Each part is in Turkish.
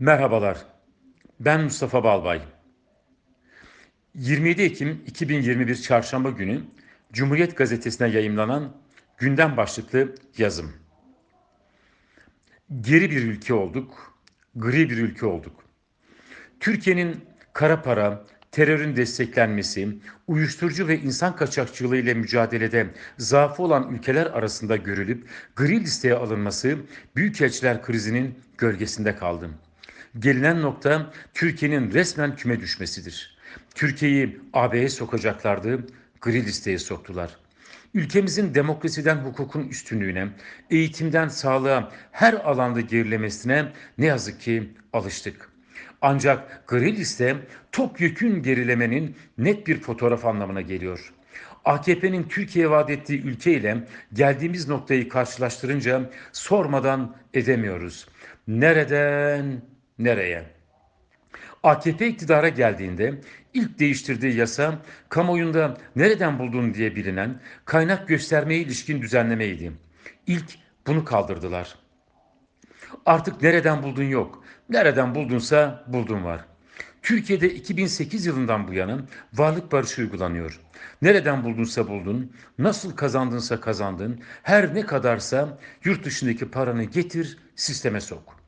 Merhabalar. Ben Mustafa Balbay. 27 Ekim 2021 Çarşamba günü Cumhuriyet Gazetesi'ne yayımlanan gündem başlıklı yazım. Geri bir ülke olduk, gri bir ülke olduk. Türkiye'nin kara para, terörün desteklenmesi, uyuşturucu ve insan kaçakçılığı ile mücadelede zaafı olan ülkeler arasında görülüp gri listeye alınması büyükelçiler krizinin gölgesinde kaldı. Gelinen nokta Türkiye'nin resmen küme düşmesidir. Türkiye'yi AB'ye sokacaklardı, gri listeye soktular. Ülkemizin demokrasiden hukukun üstünlüğüne, eğitimden sağlığa her alanda gerilemesine ne yazık ki alıştık. Ancak gri liste topyekün gerilemenin net bir fotoğraf anlamına geliyor. AKP'nin Türkiye vaat ettiği ülke ile geldiğimiz noktayı karşılaştırınca sormadan edemiyoruz. Nereden nereye? AKP iktidara geldiğinde ilk değiştirdiği yasa kamuoyunda nereden buldun diye bilinen kaynak göstermeye ilişkin düzenlemeydi. İlk bunu kaldırdılar. Artık nereden buldun yok. Nereden buldunsa buldun var. Türkiye'de 2008 yılından bu yana varlık barışı uygulanıyor. Nereden buldunsa buldun, nasıl kazandınsa kazandın, her ne kadarsa yurt dışındaki paranı getir, sisteme sok.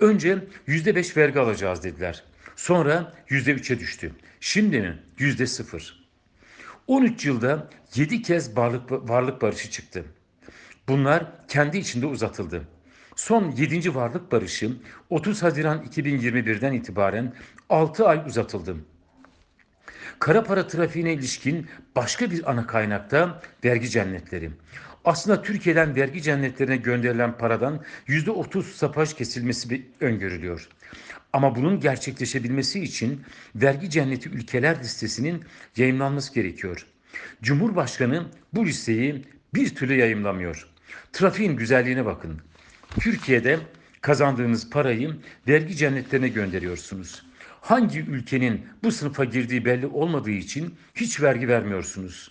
Önce yüzde beş vergi alacağız dediler. Sonra yüzde üçe düştü. Şimdi mi? Yüzde sıfır. 13 yılda 7 kez varlık, varlık barışı çıktı. Bunlar kendi içinde uzatıldı. Son 7. varlık barışı 30 Haziran 2021'den itibaren 6 ay uzatıldı. Kara para trafiğine ilişkin başka bir ana kaynakta vergi cennetleri. Aslında Türkiye'den vergi cennetlerine gönderilen paradan %30 sapaj kesilmesi öngörülüyor. Ama bunun gerçekleşebilmesi için vergi cenneti ülkeler listesinin yayınlanması gerekiyor. Cumhurbaşkanı bu listeyi bir türlü yayımlamıyor. Trafiğin güzelliğine bakın. Türkiye'de kazandığınız parayı vergi cennetlerine gönderiyorsunuz. Hangi ülkenin bu sınıfa girdiği belli olmadığı için hiç vergi vermiyorsunuz.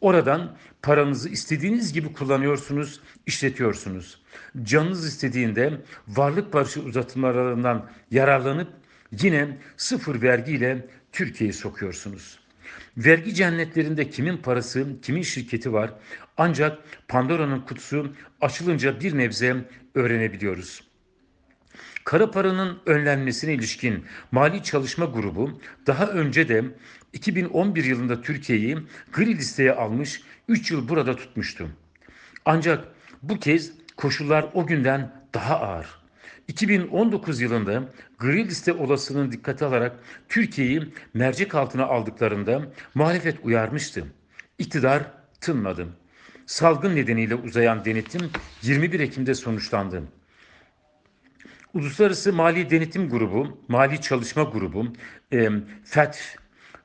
Oradan paranızı istediğiniz gibi kullanıyorsunuz, işletiyorsunuz. Canınız istediğinde varlık barışı uzatmalarından yararlanıp yine sıfır vergiyle Türkiye'yi sokuyorsunuz. Vergi cennetlerinde kimin parası, kimin şirketi var ancak Pandora'nın kutusu açılınca bir nebze öğrenebiliyoruz. Kara paranın önlenmesine ilişkin Mali Çalışma Grubu daha önce de 2011 yılında Türkiye'yi gri listeye almış, 3 yıl burada tutmuştu. Ancak bu kez koşullar o günden daha ağır. 2019 yılında gri liste olasılığını dikkate alarak Türkiye'yi mercek altına aldıklarında muhalefet uyarmıştı. İktidar tınmadı. Salgın nedeniyle uzayan denetim 21 Ekim'de sonuçlandı. Uluslararası Mali Denetim Grubu, Mali Çalışma Grubu, e, FETF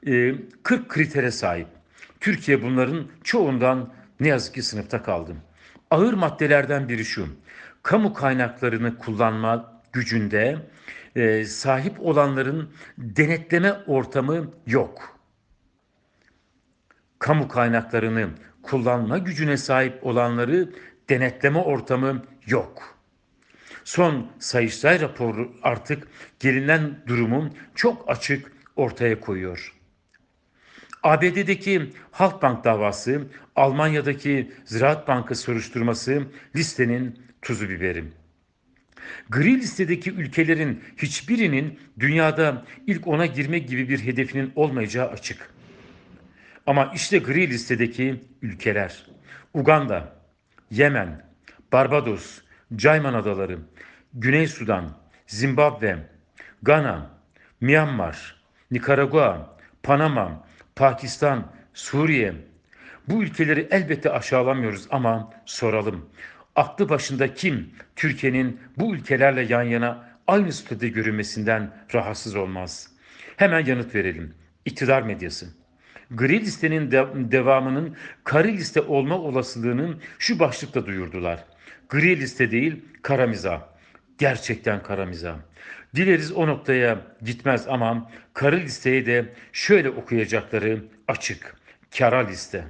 e, 40 kritere sahip. Türkiye bunların çoğundan ne yazık ki sınıfta kaldı. Ağır maddelerden biri şu. Kamu kaynaklarını kullanma gücünde e, sahip olanların denetleme ortamı yok. Kamu kaynaklarını kullanma gücüne sahip olanları denetleme ortamı yok. Son Sayıştay raporu artık gelinen durumun çok açık ortaya koyuyor. ABD'deki Halkbank davası, Almanya'daki Ziraat Banka soruşturması listenin tuzu biberi. Gri listedeki ülkelerin hiçbirinin dünyada ilk ona girmek gibi bir hedefinin olmayacağı açık. Ama işte gri listedeki ülkeler Uganda, Yemen, Barbados, Cayman Adaları, Güney Sudan, Zimbabwe, Gana, Myanmar, Nikaragua, Panama, Pakistan, Suriye. Bu ülkeleri elbette aşağılamıyoruz ama soralım. Aklı başında kim Türkiye'nin bu ülkelerle yan yana aynı statüde görünmesinden rahatsız olmaz? Hemen yanıt verelim. İktidar medyası. Gri listenin de devamının kara liste olma olasılığının şu başlıkta duyurdular. Gri liste değil, kara mizah. Gerçekten kara mizah. Dileriz o noktaya gitmez ama kara listeyi de şöyle okuyacakları açık. Kara liste.